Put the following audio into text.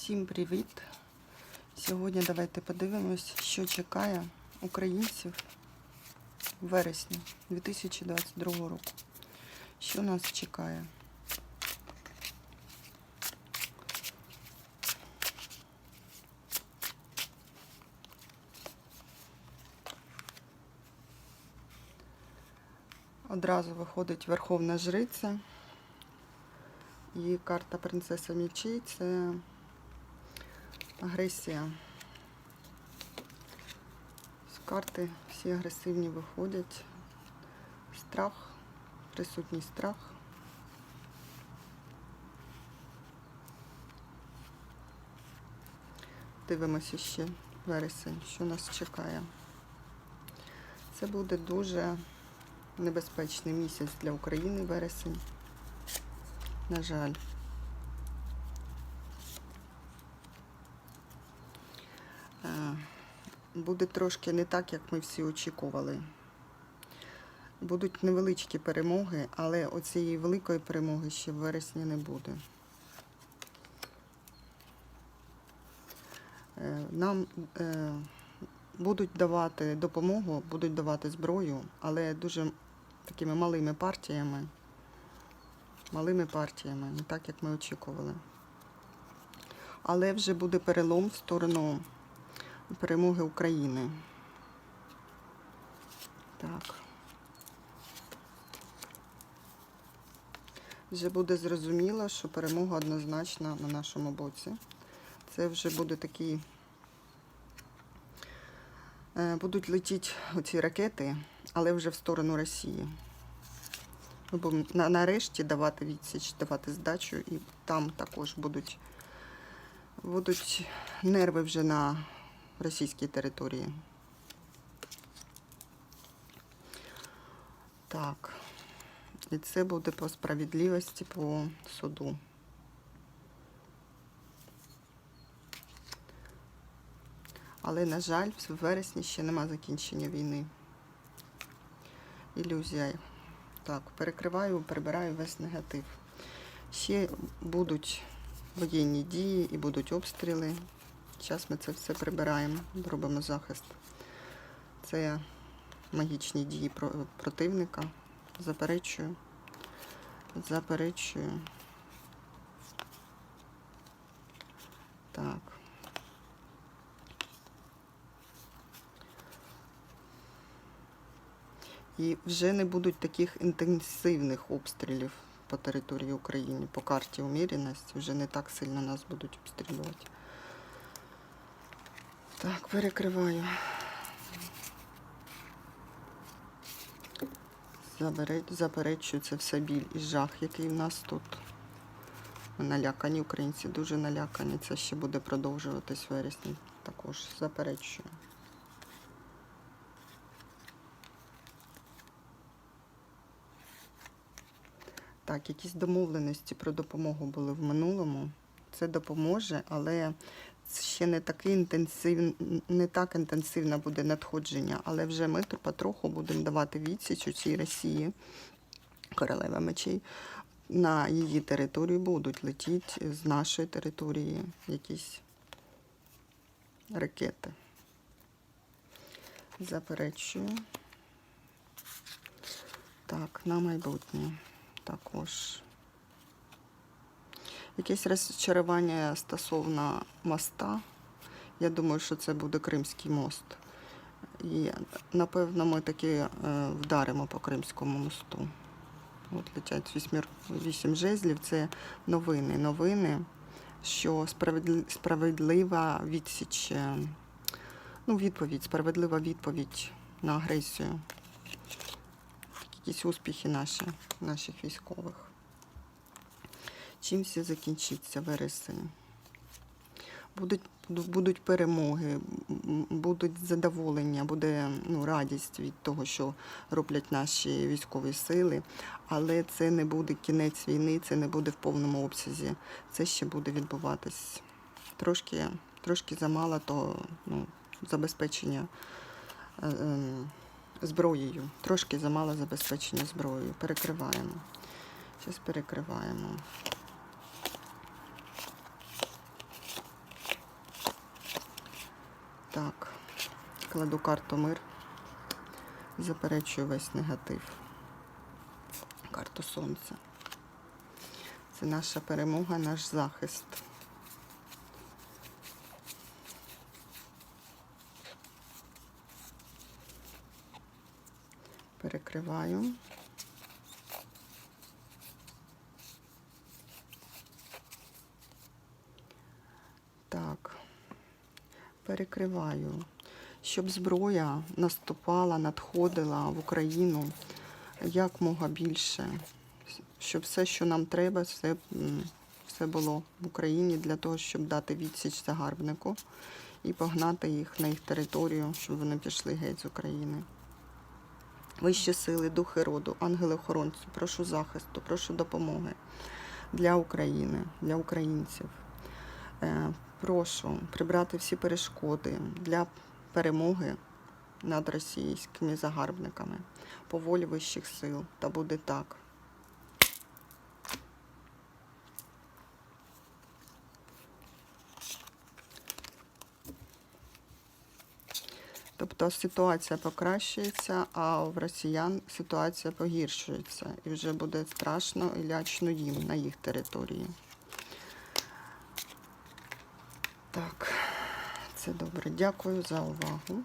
Всім привіт! Сьогодні давайте подивимось, що чекає українців в вересні 2022 року. Що нас чекає? Одразу виходить Верховна Жриця і карта Принцеса Мічей це агресія. З карти всі агресивні виходять. Страх, присутній страх. Дивимося ще вересень, що нас чекає. Це буде дуже небезпечний місяць для України вересень. На жаль. Буде трошки не так, як ми всі очікували. Будуть невеличкі перемоги, але оцієї великої перемоги ще в вересні не буде. Е, Нам е, будуть давати допомогу, будуть давати зброю, але дуже такими малими партіями. Малими партіями, не так, як ми очікували. Але вже буде перелом в сторону перемоги України. Так. Вже буде зрозуміло, що перемога однозначно на нашому боці. Це вже буде такий. е, Будуть летіти оці ракети, але вже в сторону Росії. Ми будемо нарешті давати відсіч, давати здачу, і там також будуть, будуть нерви вже на російській території. Так. І це буде по справедливості по суду. Але, на жаль, в вересні ще нема закінчення війни. Ілюзія. Так, перекриваю, прибираю весь негатив. Ще будуть воєнні дії і будуть обстріли. Зараз ми це все прибираємо, робимо захист. Це магічні дії противника. Заперечую. Заперечую. Так. І вже не будуть таких інтенсивних обстрілів по території України, по карті уміряності. Вже не так сильно нас будуть обстрілювати. Так, перекриваю. Заперечую це все біль і жах, який в нас тут. Налякані, українці дуже налякані. Це ще буде продовжуватись вересні. Також заперечую. Так, якісь домовленості про допомогу були в минулому. Це допоможе, але ще не такий інтенсив, не так інтенсивне буде надходження. Але вже ми потроху будемо давати відсіч у цій Росії, королева мечей. На її територію будуть летіти з нашої території якісь ракети. Заперечую. Так, на майбутнє також. Якесь розчарування стосовно моста. Я думаю, що це буде Кримський мост. І напевно ми таки е, вдаримо по Кримському мосту. От летять вісім жезлів. Це новини. Новини, що справедли- справедлива відсіч, е, ну, відповідь, справедлива відповідь на агресію. Якісь успіхи наші, наших військових. Чим все закінчиться вересень? Будуть, будуть перемоги, будуть задоволення, буде ну, радість від того, що роблять наші військові сили, але це не буде кінець війни, це не буде в повному обсязі. Це ще буде відбуватись. Трошки, трошки замало того ну, забезпечення е, ем, зброєю. Трошки замало забезпечення зброєю. Перекриваємо. Зараз перекриваємо. Так, кладу карту мир. Заперечую весь негатив. Карту сонця. Це наша перемога, наш захист. Перекриваю. Так, перекриваю, щоб зброя наступала, надходила в Україну як мога більше, щоб все, що нам треба, все, все було в Україні для того, щоб дати відсіч загарбнику і погнати їх на їх територію, щоб вони пішли геть з України. Вищі сили, духи роду, ангели-охоронці, прошу захисту, прошу допомоги для України, для українців. Прошу прибрати всі перешкоди для перемоги над російськими загарбниками по волі вищих сил. Та буде так. Тобто ситуація покращується, а в росіян ситуація погіршується. І вже буде страшно і лячно їм на їх території. Так, це добре. Дякую за увагу.